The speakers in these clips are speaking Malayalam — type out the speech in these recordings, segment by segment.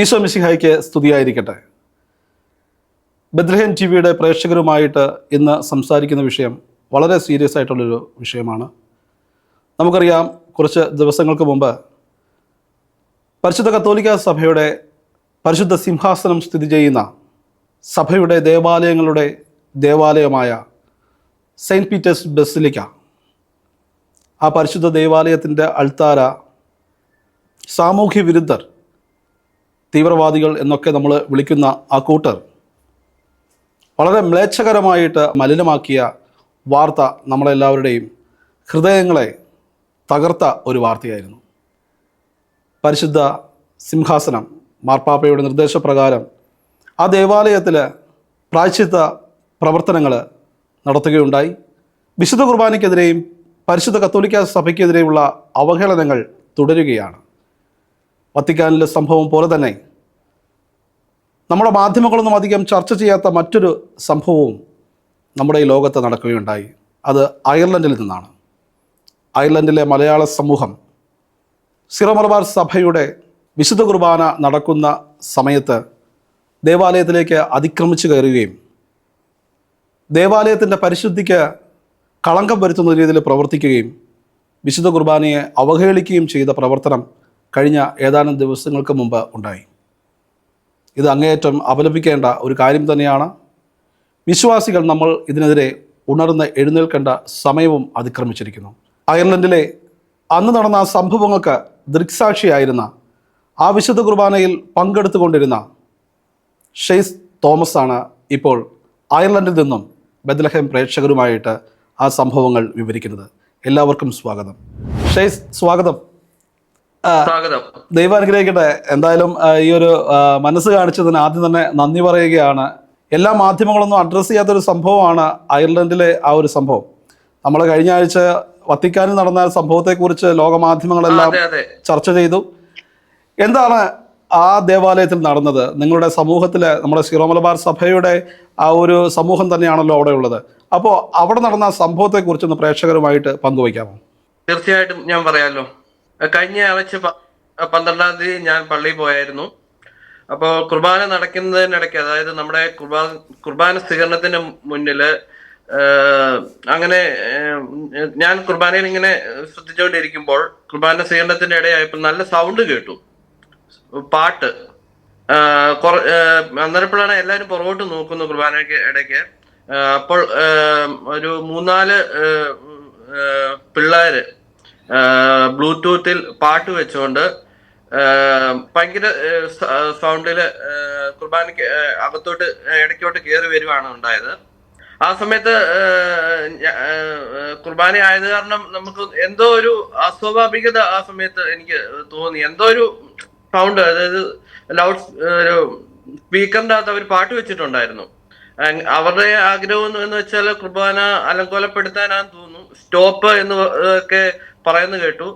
ഈശോ മിശിഹായ്ക്ക് സ്തുതിയായിരിക്കട്ടെ. ബദ്രഹൻ ടി വിയുടെ പ്രേക്ഷകരുമായിട്ട് ഇന്ന് സംസാരിക്കുന്ന വിഷയം വളരെ സീരിയസ് ആയിട്ടുള്ളൊരു വിഷയമാണ്. നമുക്കറിയാം കുറച്ച് ദിവസങ്ങൾക്ക് മുമ്പ് പരിശുദ്ധ കത്തോലിക്ക സഭയുടെ പരിശുദ്ധ സിംഹാസനം സ്ഥിതി ചെയ്യുന്ന സഭയുടെ ദേവാലയങ്ങളുടെ ദേവാലയമായ സെയിന്റ് പീറ്റേഴ്സ് ബസിലിക്ക ആ പരിശുദ്ധ ദേവാലയത്തിന്റെ അൾത്താര സാമൂഹ്യ വിരുദ്ധർ തീവ്രവാദികൾ എന്നൊക്കെ നമ്മൾ വിളിക്കുന്ന ആ കൂട്ടർ വളരെ മ്ലേച്ഛകരമായിട്ട് മലിനമാക്കിയ വാർത്ത നമ്മളെല്ലാവരുടെയും ഹൃദയങ്ങളെ തകർത്ത ഒരു വാർത്തയായിരുന്നു. പരിശുദ്ധ സിംഹാസനം മാർപ്പാപ്പയുടെ നിർദ്ദേശപ്രകാരം ആ ദേവാലയത്തിൽ പ്രായശ്ചിത്ത പ്രവർത്തനങ്ങൾ നടത്തുകയുണ്ടായി. വിശുദ്ധ കുർബാനയ്ക്കെതിരെയും പരിശുദ്ധ കത്തോലിക്ക സഭയ്ക്കെതിരെയുള്ള അവഹേളനങ്ങൾ തുടരുകയാണ്. വത്തിക്കാനിലെ സംഭവം പോലെ തന്നെ. നമ്മുടെ മാധ്യമങ്ങളൊന്നും അധികം ചർച്ച ചെയ്യാത്ത മറ്റൊരു സംഭവവും നമ്മുടെ ഈ ലോകത്ത് നടക്കുകയുണ്ടായി. അത് അയർലൻഡിൽ നിന്നാണ്. അയർലൻഡിലെ മലയാള സമൂഹം സിറമലബാർ സഭയുടെ വിശുദ്ധ കുർബാന നടക്കുന്ന സമയത്ത് ദേവാലയത്തിലേക്ക് അതിക്രമിച്ചു കയറുകയും ദേവാലയത്തിന്റെ പരിശുദ്ധിക്ക് കളങ്കം വരുത്തുന്ന രീതിയിൽ പ്രവർത്തിക്കുകയും വിശുദ്ധ കുർബാനയെ അവഹേളിക്കുകയും ചെയ്ത പ്രവർത്തനം കഴിഞ്ഞ ഏതാനും ദിവസങ്ങൾക്ക് മുമ്പ് ഉണ്ടായി. ഇത് അങ്ങേയറ്റം അപലപിക്കേണ്ട ഒരു കാര്യം തന്നെയാണ്. വിശ്വാസികൾ നമ്മൾ ഇതിനെതിരെ ഉണർന്ന് എഴുന്നേൽക്കേണ്ട സമയവും അതിക്രമിച്ചിരിക്കുന്നു. അയർലൻഡിലെ അന്ന് നടന്ന സംഭവങ്ങൾക്ക് ദൃക്സാക്ഷിയായിരുന്ന ആ വിശുദ്ധ കുർബാനയിൽ പങ്കെടുത്തുകൊണ്ടിരുന്ന ഷെയ്സ് തോമസ് ആണ് ഇപ്പോൾ അയർലൻഡിൽ നിന്നും ബദലഹം പ്രേക്ഷകരുമായിട്ട് ആ സംഭവങ്ങൾ വിവരിക്കുന്നത്. എല്ലാവർക്കും സ്വാഗതം. ഷെയ്സ് സ്വാഗതം. സ്വാഗതം. ദൈവം അനുഗ്രഹിക്കട്ടെ. എന്തായാലും ഈ ഒരു മനസ്സ് കാണിച്ചതിന് ആദ്യം തന്നെ നന്ദി പറയുകയാണ്. എല്ലാ മാധ്യമങ്ങളൊന്നും അഡ്രസ്സ് ചെയ്യാത്തൊരു സംഭവമാണ് അയർലൻഡിലെ ആ ഒരു സംഭവം. നമ്മൾ കഴിഞ്ഞ ആഴ്ച വത്തിക്കാനിൽ നടന്ന സംഭവത്തെക്കുറിച്ച് ലോകമാധ്യമങ്ങളെല്ലാം ചർച്ച ചെയ്തു. എന്താണ് ആ ദേവാലയത്തിൽ നടന്നത്? നിങ്ങളുടെ സമൂഹത്തിലെ നമ്മുടെ സിറോ മലബാർ സഭയുടെ ആ ഒരു സമൂഹം തന്നെയാണല്ലോ അവിടെ ഉള്ളത് അപ്പോൾ അവിടെ നടന്ന സംഭവത്തെക്കുറിച്ചൊന്ന് പ്രേക്ഷകരുമായിട്ട് പങ്കുവയ്ക്കാമോ? തീർച്ചയായിട്ടും ഞാൻ പറയാലോ. കഴിഞ്ഞ ആഴ്ച പന്ത്രണ്ടാം തീയതി ഞാൻ പള്ളി പോയായിരുന്നു. അപ്പോൾ കുർബാന നടക്കുന്നതിനിടയ്ക്ക് അതായത് നമ്മുടെ കുർബാന കുർബാന സ്വീകരണത്തിന് മുന്നിൽ അങ്ങനെ ഞാൻ കുർബാനയിൽ ഇങ്ങനെ ശ്രദ്ധിച്ചുകൊണ്ടിരിക്കുമ്പോൾ കുർബാന സ്വീകരണത്തിന്റെ ഇടയായപ്പോൾ നല്ല സൗണ്ട് കേട്ടു. പാട്ട്. അന്നേരപ്പോഴാണ് എല്ലാവരും പുറകോട്ട് നോക്കുന്നു കുർബാനയ്ക്ക് ഇടയ്ക്ക്. അപ്പോൾ ഒരു മൂന്നാൽ പിള്ളേര് ബ്ലൂടൂത്തിൽ പാട്ട് വെച്ചുകൊണ്ട് ഭയങ്കര സൗണ്ടിൽ കുർബാനയ്ക്ക് അകത്തോട്ട് ഇടയ്ക്കോട്ട് കയറി വരുവാണ് ഉണ്ടായത്. ആ സമയത്ത് കുർബാന ആയത് കാരണം നമുക്ക് എന്തോ ഒരു അസ്വാഭാവികത ആ സമയത്ത് എനിക്ക് തോന്നി. എന്തോ ഒരു സൗണ്ട് അതായത് ലൗഡ് ഒരു സ്പീക്കറിന്റെ അകത്ത് അവർ പാട്ട് വെച്ചിട്ടുണ്ടായിരുന്നു. അവരുടെ ആഗ്രഹം എന്ന് വെച്ചാൽ കുർബാന അലങ്കോലപ്പെടുത്താനാന്ന് തോന്നുന്നു സ്റ്റോപ്പ് എന്ന് ഒക്കെ പറയുന്നു കേട്ടു.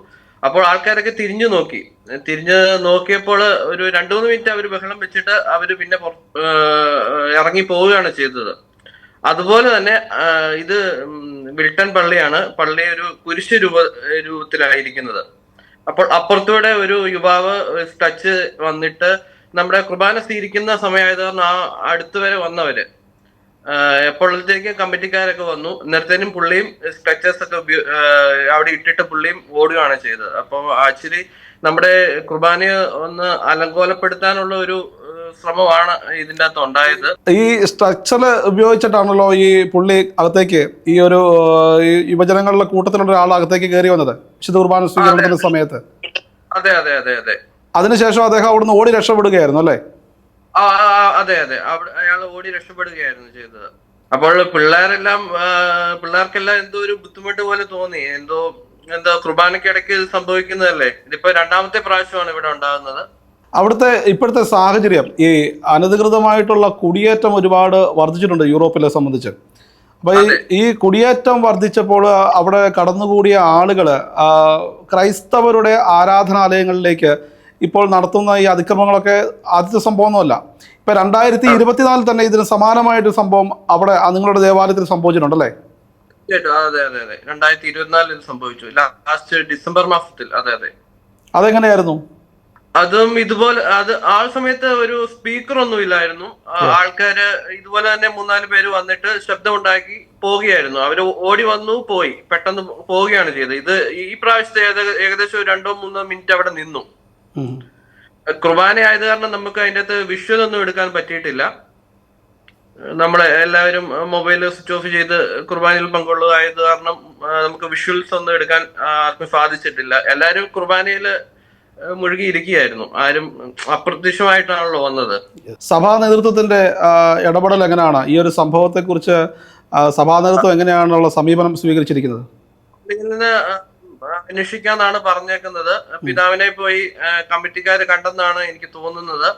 അപ്പോൾ ആൾക്കാരൊക്കെ തിരിഞ്ഞു നോക്കി. തിരിഞ്ഞ് നോക്കിയപ്പോൾ ഒരു രണ്ടു മൂന്ന് മിനിറ്റ് അവർ ബഹളം വെച്ചിട്ട് അവർ പിന്നെ ഇറങ്ങി പോവുകയാണ് ചെയ്തത്. അതുപോലെ തന്നെ ഇത് വിൽട്ടൺ പള്ളിയാണ്. പള്ളി ഒരു കുരിശ് രൂപ രൂപത്തിലായിരിക്കുന്നത്. അപ്പോൾ അപ്പുറത്തൂടെ ഒരു യുവാവ് ടച്ച് വന്നിട്ട് നമ്മുടെ കുർബാന സ്വീകരിക്കുന്ന സമയമായത് കാരണം ആ അടുത്തുവരെ വന്നവര്. ആഹ് അപ്പോഴത്തേക്കും കമ്മിറ്റിക്കാരൊക്കെ വന്നു നേരത്തേനും പുള്ളിയും സ്ട്രക്ചേഴ്സ് ഒക്കെ അവിടെ ഇട്ടിട്ട് പുള്ളിയും ഓടുകയാണ് ചെയ്തത്. അപ്പോൾ ആക്ച്വലി നമ്മുടെ കുർബാനയെ ഒന്ന് അലങ്കോലപ്പെടുത്താനുള്ള ഒരു ശ്രമമാണ് ഇതിന്റെ അകത്ത് ഉണ്ടായത്. ഈ സ്ട്രക്ചർ ഉപയോഗിച്ചിട്ടാണല്ലോ ഈ പുള്ളി അകത്തേക്ക് ഈ ഒരു ഈ യുവജനങ്ങളുടെ കൂട്ടത്തിലുള്ള ഒരാൾ അകത്തേക്ക് കയറി വന്നത് വിശുദ്ധ കുർബാന സ്വീകരണത്തിന്റെ സമയത്ത്. അതെ അതെ അതെ അതെ. അതിനുശേഷം അദ്ദേഹം അവിടുന്ന് ഓടി രക്ഷപ്പെടുകയായിരുന്നു അല്ലേ? ആ അതെ അതെ. അയാൾ ഓടി രക്ഷപ്പെടുകയായിരുന്നു ചെയ്തത്. അപ്പോൾ പിള്ളേരെല്ലാം പിള്ളേർക്കെല്ലാം എന്തോ ഒരു ബുദ്ധിമുട്ട് പോലെ തോന്നി. എന്തോ എന്തോ കുർബാനക്കിടയ്ക്ക് ഇത് സംഭവിക്കുന്നതല്ലേ? ഇതിപ്പോ രണ്ടാമത്തെ പ്രാവശ്യമാണ് ഇവിടെ ഉണ്ടാകുന്നത്. അവിടുത്തെ ഇപ്പോഴത്തെ സാഹചര്യം ഈ അനധികൃതമായിട്ടുള്ള കുടിയേറ്റം ഒരുപാട് വർദ്ധിച്ചിട്ടുണ്ട് യൂറോപ്പിലെ സംബന്ധിച്ച്. അപ്പോൾ ഈ ഈ കുടിയേറ്റം വർദ്ധിച്ചപ്പോൾ അവിടെ കടന്നുകൂടിയ ആളുകൾ ക്രൈസ്തവരുടെ ആരാധനാലയങ്ങളിലേക്ക് ഇപ്പോൾ നടത്തുന്ന ഈ അതിക്രമങ്ങളൊക്കെ ആദ്യത്തെ സംഭവമൊന്നുമല്ല. ഇപ്പൊ രണ്ടായിരത്തി ഇരുപത്തിനാലിൽ തന്നെ ഇതിന് സമാനമായിട്ട് സംഭവം അവിടെ നിങ്ങളുടെ ദേവാലയത്തിൽ സംഭവിച്ചിട്ടുണ്ടല്ലേ? തീർച്ചയായിട്ടും. അതെ അതെ അതെ. രണ്ടായിരത്തി ഇരുപത്തിനാലിൽ സംഭവിച്ചു. ലാസ്റ്റ് ഡിസംബർ മാസത്തിൽ. അതെ അതെ. അതെങ്ങനെയായിരുന്നു? അതും ഇതുപോലെ അത് ആ സമയത്ത് ഒരു സ്പീക്കർ ഒന്നും ഇല്ലായിരുന്നു. ആൾക്കാര് ഇതുപോലെ തന്നെ മൂന്നാൽ പേര് വന്നിട്ട് ശബ്ദം ഉണ്ടാക്കി പോവുകയായിരുന്നു അവർ ഓടി വന്നു പോയി. പെട്ടെന്ന് പോവുകയാണ് ചെയ്തത്. ഇത് ഈ പ്രാവശ്യത്തെ ഏകദേശം രണ്ടോ മൂന്നോ മിനിറ്റ് അവിടെ നിന്നു. കുർബാന ആയത് കാരണം നമുക്ക് അതിന്റെ അകത്ത് വിഷ്വൽ ഒന്നും എടുക്കാൻ പറ്റിയിട്ടില്ല. നമ്മളെ എല്ലാവരും മൊബൈൽ സ്വിച്ച് ഓഫ് ചെയ്ത് കുർബാനയിൽ പങ്കുള്ളതായത് കാരണം നമുക്ക് വിഷ്വൽസ് ഒന്നും എടുക്കാൻ ആർക്കും സാധിച്ചിട്ടില്ല. എല്ലാവരും കുർബാനയിൽ മുഴുകിയിരിക്കുകയായിരുന്നു. ആരും അപ്രത്യക്ഷമായിട്ടാണല്ലോ വന്നത്. സഭാ നേതൃത്വത്തിന്റെ ഇടപെടൽ എങ്ങനെയാണ്? ഈ ഒരു സംഭവത്തെക്കുറിച്ച് കുറിച്ച് സഭാ നേതൃത്വം എങ്ങനെയാണുള്ള സമീപനം സ്വീകരിച്ചിരിക്കുന്നത്? അന്വേഷിക്കാന്നാണ് പറഞ്ഞേക്കുന്നത്. പിതാവിനെ പോയി കമ്മിറ്റിക്കാര് കണ്ടെന്നാണ് എനിക്ക് തോന്നുന്നത്.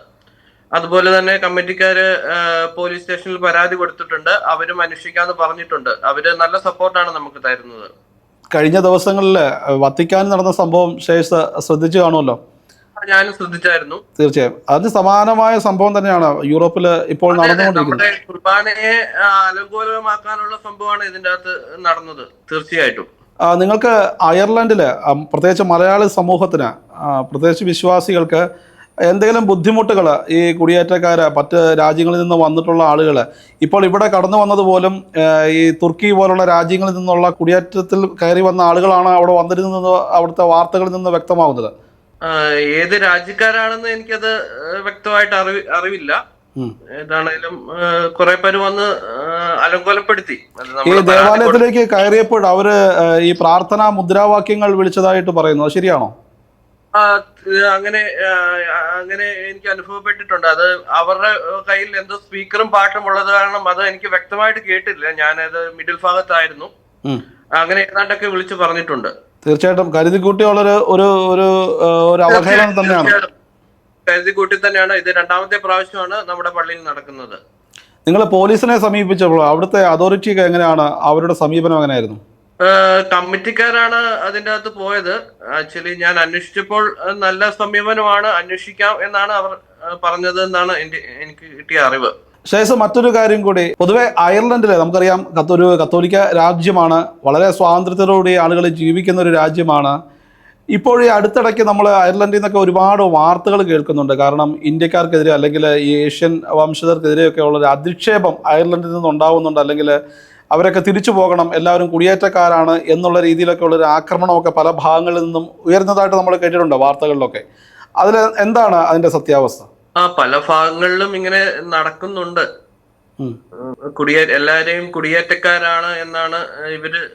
അതുപോലെ തന്നെ കമ്മിറ്റിക്കാര് പോലീസ് സ്റ്റേഷനിൽ പരാതി കൊടുത്തിട്ടുണ്ട്. അവരും അന്വേഷിക്കാന്ന് പറഞ്ഞിട്ടുണ്ട്. അവർ നല്ല സപ്പോർട്ടാണ് നമുക്ക് തരുന്നത്. കഴിഞ്ഞ ദിവസങ്ങളിൽ വത്തിക്കാനിൽ നടന്ന സംഭവം ശേഷ ശ്രദ്ധിച്ചു കാണുമല്ലോ? ഞാനും ശ്രദ്ധിച്ചായിരുന്നു. തീർച്ചയായും. അതിന് സമാനമായ സംഭവം തന്നെയാണ് യൂറോപ്പിൽ ഇപ്പോൾ നടന്നുകൊണ്ടിരിക്കുന്നത്. കുർബാനയെ അലങ്കോലമാക്കാനുള്ള സംഭവമാണ് ഇതിന്റെ അകത്ത് നടന്നത്. തീർച്ചയായിട്ടും. നിങ്ങൾക്ക് അയർലൻഡിൽ പ്രത്യേകിച്ച് മലയാളി സമൂഹത്തിന് പ്രത്യേകിച്ച് വിശ്വാസികൾക്ക് എന്തെങ്കിലും ബുദ്ധിമുട്ടുകൾ ഈ കുടിയേറ്റക്കാർ മറ്റ് രാജ്യങ്ങളിൽ നിന്ന് വന്നിട്ടുള്ള ആളുകൾ ഇപ്പോൾ ഇവിടെ കടന്നു വന്നത് പോലും ഈ തുർക്കി പോലുള്ള രാജ്യങ്ങളിൽ നിന്നുള്ള കുടിയേറ്റത്തിൽ കയറി വന്ന ആളുകളാണ് അവിടെ വന്നിരുന്നത് അവിടുത്തെ വാർത്തകളിൽ നിന്ന് വ്യക്തമാകുന്നത് ഏത് രാജ്യക്കാരാണെന്ന് എനിക്കത് വ്യക്തമായിട്ട് അറിവില്ല. ഏതാണേലും കുറെ പേര് വന്ന് അലങ്കോലപ്പെടുത്തി. ദേവാലയത്തിലേക്ക് കയറിയപ്പോൾ അവർ ഈ പ്രാർത്ഥനാ മുദ്രാവാക്യങ്ങൾ വിളിച്ചതായിട്ട് പറയുന്നു. ശരിയാണോ? അങ്ങനെ അങ്ങനെ എനിക്ക് അനുഭവപ്പെട്ടിട്ടുണ്ട്. അത് അവരുടെ കയ്യിൽ എന്തോ സ്പീക്കറും പാട്ടും ഉള്ളത് കാരണം അത് എനിക്ക് വ്യക്തമായിട്ട് കേട്ടില്ല. ഞാനത് മിഡിൽ ഭാഗത്തായിരുന്നു. അങ്ങനെ ഏതാണ്ടൊക്കെ വിളിച്ചു പറഞ്ഞിട്ടുണ്ട്. തീർച്ചയായിട്ടും കരുതിക്കൂട്ടിയുള്ളൊരു ഒരു ഒരു അവഹേളനം തന്നെയാണ്. കരുതി കൂട്ടി തന്നെയാണ്. ഇത് രണ്ടാമത്തെ പ്രാവശ്യമാണ് നമ്മുടെ പള്ളിയിൽ നടക്കുന്നത്. നിങ്ങൾ പോലീസിനെ സമീപിച്ചപ്പോൾ അവിടുത്തെ അതോറിറ്റിക്ക് എങ്ങനെയാണ്? അവരുടെ സമീപനം എങ്ങനെയായിരുന്നു? കമ്മിറ്റിക്കാരാണ് അതിന്റെ അകത്ത് പോയത്. ആക്ച്വലി ഞാൻ അന്വേഷിച്ചപ്പോൾ നല്ല സമീപനമാണ്. അന്വേഷിക്കാം എന്നാണ് അവർ പറഞ്ഞത് എന്നാണ് എനിക്ക് കിട്ടിയ അറിവ്. ശേഷം മറ്റൊരു കാര്യം കൂടി. പൊതുവെ അയർലൻഡിൽ നമുക്കറിയാം കത്തൊരു കത്തോലിക്ക രാജ്യമാണ്. വളരെ സ്വാതന്ത്ര്യത്തോടുകൂടി ആളുകൾ ജീവിക്കുന്ന ഒരു രാജ്യമാണ്. ഇപ്പോൾ ഈ അടുത്തിടയ്ക്ക് നമ്മൾ അയർലൻഡിൽ നിന്നൊക്കെ ഒരുപാട് വാർത്തകൾ കേൾക്കുന്നുണ്ട്. കാരണം ഇന്ത്യക്കാർക്കെതിരെ അല്ലെങ്കിൽ ഈ ഏഷ്യൻ വംശജർക്കെതിരെയൊക്കെ ഉള്ള ഒരു അധിക്ഷേപം അയർലൻഡിൽ നിന്ന് ഉണ്ടാവുന്നുണ്ട് അല്ലെങ്കിൽ അവരൊക്കെ തിരിച്ചു പോകണം എല്ലാവരും കുടിയേറ്റക്കാരാണ് എന്നുള്ള രീതിയിലൊക്കെ ഉള്ളൊരു ആക്രമണമൊക്കെ പല ഭാഗങ്ങളിൽ നിന്നും ഉയർന്നതായിട്ട് നമ്മൾ കേട്ടിട്ടുണ്ട് വാർത്തകളിലൊക്കെ. അതിൽ എന്താണ് അതിന്റെ സത്യാവസ്ഥ? ആ പല ഭാഗങ്ങളിലും ഇങ്ങനെ നടക്കുന്നുണ്ട്. കുടിയേ എല്ലാരെയും കുടിയേറ്റക്കാരാണ് എന്നാണ് ഇവർ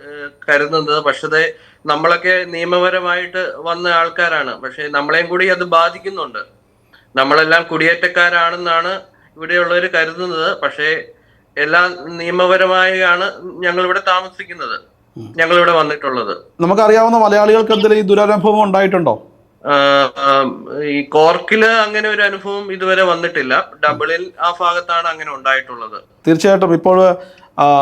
കരുതുന്നത്. പക്ഷേ നമ്മളൊക്കെ നിയമപരമായിട്ട് വന്ന ആൾക്കാരാണ്. പക്ഷെ നമ്മളെയും കൂടി അത് ബാധിക്കുന്നുണ്ട്. നമ്മളെല്ലാം കുടിയേറ്റക്കാരാണെന്നാണ് ഇവിടെയുള്ളവർ കരുതുന്നത്. പക്ഷേ എല്ലാം നിയമപരമായാണ് ഞങ്ങൾ ഇവിടെ താമസിക്കുന്നത്. ഞങ്ങൾ ഇവിടെ വന്നിട്ടുള്ളത്. നമുക്കറിയാവുന്ന മലയാളികൾക്ക് എന്തെങ്കിലും ഈ ദുരനുഭവം ഉണ്ടായിട്ടുണ്ടോ? ഈ കോർക്കിൽ അങ്ങനെ ഒരു അനുഭവം ഇതുവരെ വന്നിട്ടില്ല. ഡബിളിൽ ആ ഭാഗത്താണ് അങ്ങനെ ഉണ്ടായിട്ടുള്ളത്. തീർച്ചയായിട്ടും ഇപ്പോൾ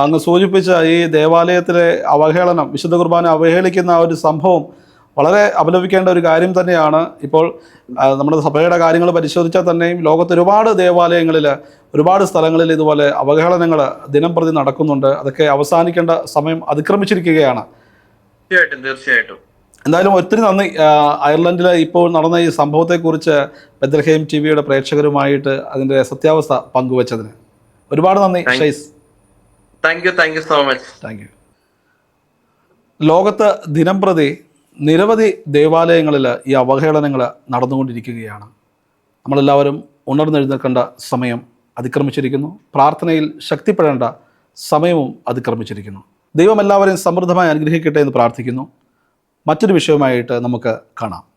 അങ്ങ് സൂചിപ്പിച്ച ഈ ദേവാലയത്തിലെ അവഹേളനം വിശുദ്ധ കുർബാന അവഹേളിക്കുന്ന ആ ഒരു സംഭവം വളരെ അപലപിക്കേണ്ട ഒരു കാര്യം തന്നെയാണ്. ഇപ്പോൾ നമ്മുടെ സഭയുടെ കാര്യങ്ങൾ പരിശോധിച്ചാൽ തന്നെയും ലോകത്ത് ഒരുപാട് ദേവാലയങ്ങളിൽ ഒരുപാട് സ്ഥലങ്ങളിൽ ഇതുപോലെ അവഹേളനങ്ങൾ ദിനം പ്രതി നടക്കുന്നുണ്ട്. അതൊക്കെ അവസാനിക്കേണ്ട സമയം അതിക്രമിച്ചിരിക്കുകയാണ്. തീർച്ചയായിട്ടും തീർച്ചയായിട്ടും. എന്തായാലും ഒത്തിരി നന്ദി. അയർലൻഡിൽ ഇപ്പോൾ നടന്ന ഈ സംഭവത്തെക്കുറിച്ച് ബദ്രഹേം ടി വിയുടെ പ്രേക്ഷകരുമായിട്ട് അതിന്റെ സത്യാവസ്ഥ പങ്കുവച്ചതിന്. ഒരുപാട് നന്ദി ഷൈസ്. Thank you thank you so much. Thank you. ലോകത്ത് ദിനം പ്രതി നിരവധി ദേവാലയങ്ങളിൽ ഈ അവഹേളനങ്ങൾ നടന്നുകൊണ്ടിരിക്കുകയാണ്. നമ്മളെല്ലാവരും ഉണർന്നെഴുന്നേൽക്കേണ്ട സമയം അതിക്രമിച്ചിരിക്കുന്നു. പ്രാർത്ഥനയിൽ ശക്തിപ്പെടേണ്ട സമയവും അതിക്രമിച്ചിരിക്കുന്നു. ദൈവം എല്ലാവരെയും സമൃദ്ധമായി അനുഗ്രഹിക്കട്ടെ എന്ന് പ്രാർത്ഥിക്കുന്നു. മറ്റൊരു വിഷയവുമായിട്ട് നമുക്ക് കാണാം.